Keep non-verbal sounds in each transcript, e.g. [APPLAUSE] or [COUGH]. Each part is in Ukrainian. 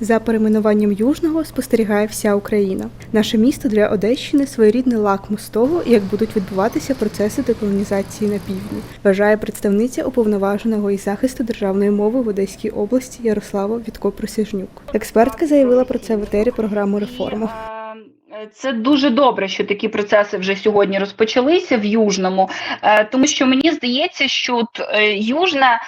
За перейменуванням Южного спостерігає вся Україна. Наше місто для Одещини своєрідний лакмус того, як будуть відбуватися процеси деколонізації на півдні, вважає представниця уповноваженого із захисту державної мови в Одеській області Ярослава Вітко Просяжнюк. Експертка заявила про це в етері програми Реформа. Е, Це дуже добре, що такі процеси вже сьогодні розпочалися в Южному, е, тому що мені здається, що от е, Южне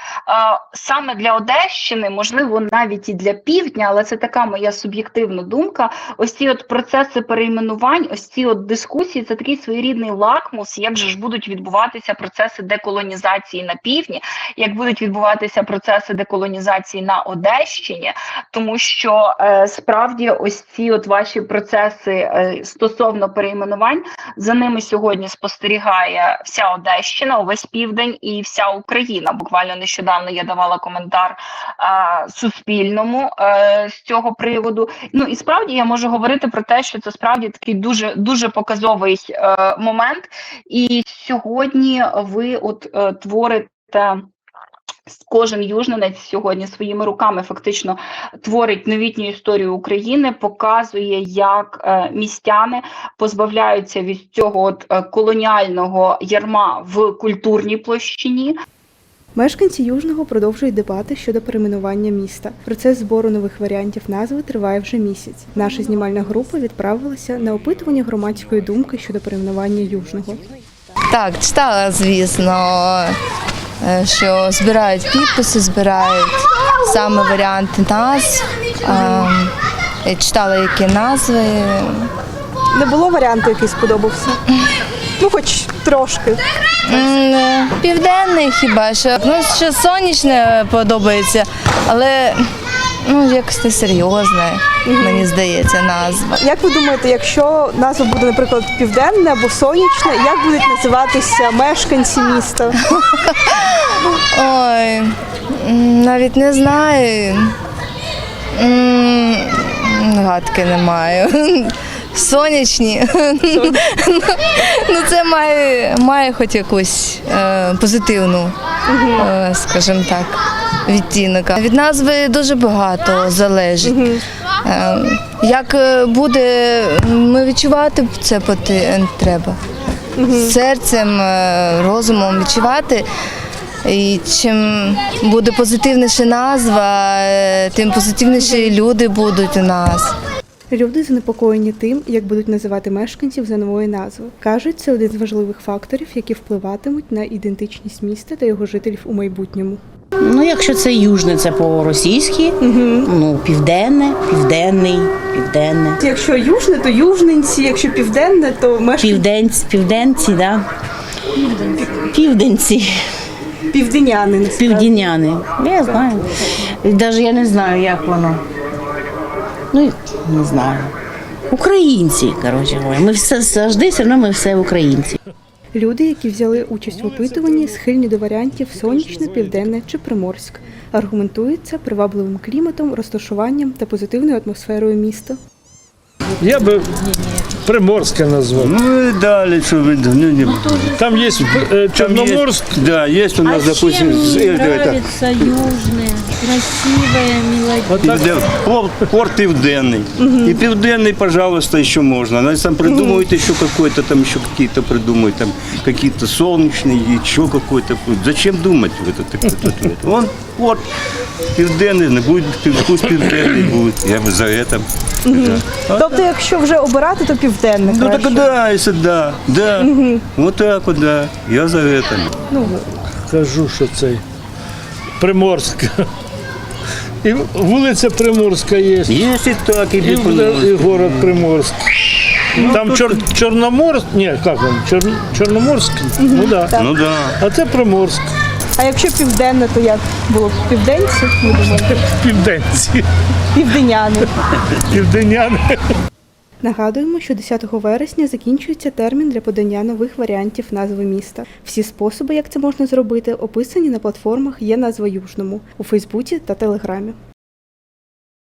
саме для Одещини, можливо, навіть і для півдня, але це така моя суб'єктивна думка. Ось ці от процеси перейменувань, ось ці от дискусії, це такий своєрідний лакмус, як же ж будуть відбуватися процеси деколонізації на півдні, як будуть відбуватися процеси деколонізації на Одещині, тому що справді ось ці от ваші процеси стосовно перейменувань за ними сьогодні спостерігає вся Одещина, увесь південь і вся Україна. Буквально нещодавно я давала коментар е, Суспільному е, з цього приводу. Ну і справді я можу говорити про те, що це справді такий дуже дуже показовий е, момент. І сьогодні ви от е, творите. Кожен южненець сьогодні своїми руками фактично творить новітню історію України, показує, як е, містяни позбавляються від цього от, е, колоніального ярма в культурній площині. Мешканці Южного продовжують дебати щодо перейменування міста. Процес збору нових варіантів назви триває вже місяць. Наша знімальна група відправилася на опитування громадської думки щодо перейменування Южного. Так, читала, звісно, що збирають підписи, збирають саме варіанти назв. Читали читала, які назви. Не було варіанту, який сподобався. Ну, хоч трошки. Е, Південний хіба що. Ну, ще сонячне подобається, але ну, якось не серйозне, мені здається, назва. Як ви думаєте, якщо назва буде, наприклад, південне або сонячне, як будуть називатися мешканці міста? [LAUGHS] Ой, навіть не знаю. Гадки не маю. Сонячні. Ну, це має, має хоч якусь е, позитивну, е, скажімо так, відтінок. Від назви дуже багато залежить. Е, як е, буде, ми відчувати це поти- треба. Серцем, е, розумом відчувати. І чим буде позитивніша назва, е, тим позитивніші люди будуть у нас. Люди занепокоєні тим, як будуть називати мешканців за новою назвою. Кажуть, це один з важливих факторів, які впливатимуть на ідентичність міста та його жителів у майбутньому. Ну, якщо це южне, це по-російськи, ну, південне, південний, південне. Якщо южне, то южненці, якщо південне, то мешканці Південці, південці, да? Південці, південяни. насправді. півдіняни. Я знаю. Навіть я не знаю, як воно. Ну, не знаю. Українці, коротше. Ми все завжди все одно ми все українці. Люди, які взяли участь в опитуванні, схильні до варіантів сонячне, південне чи приморськ. Аргументують це привабливим кліматом, розташуванням та позитивною атмосферою міста. Я би Приморське назвав. Ну и дали, что вы, ну, не, Там є Чорноморськ, да, есть у нас, А допустим, чем с- мне Півден- Порт, порт південний. И південний, пожалуйста, еще можно. Они там придумывают еще какой-то, там еще какие-то придумают, там какие-то солнечные, еще какой-то. Зачем думать в этот, этот ответ? Он порт південний, не буде, пів- пусть південний будет. Я бы за это. Да. Тобто, якщо вже обирати, то південне. Ну так да, если да, да. Вот так вот, да. Я за это. кажу, що цей Приморськ. І вулиця Приморська є, Если так, і, і, і город Приморськ. Там Чор, Чорноморськ, ні, як він, Чор, Чорноморськ, ну да. Ну да. А це Приморськ, А якщо південне, то як було південці? південці, Південяни. південяни. Нагадуємо, що 10 вересня закінчується термін для подання нових варіантів назви міста. Всі способи, як це можна зробити, описані на платформах є назва Южному у Фейсбуці та Телеграмі.